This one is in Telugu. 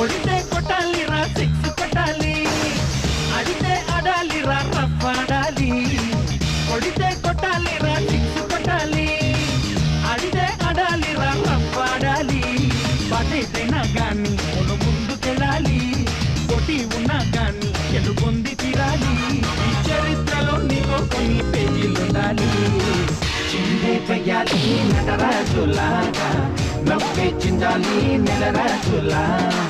కొడితే కొట్టాలి రా సిక్స్ కొట్టాలి. అడితే ఆడాలి రా రఫ్ ఆడాలి. కొడితే కొట్టాలి రా సిక్స్ కొట్టాలి. అడితే ఆడాలి రా రఫ్ ఆడాలి. పాటైతేనా కానీ మనం ముందుకెళ్ళాలి పోటీ ఉన్నా కానీ గెలుపొంది తీరాలి. ఈ చరిత్రలో నీకు కొన్ని పేజీలుండాలి. చిందే చెయ్యాలి నటరాజులాగా నవ్వే చిందాలి నెలరాజులాగా.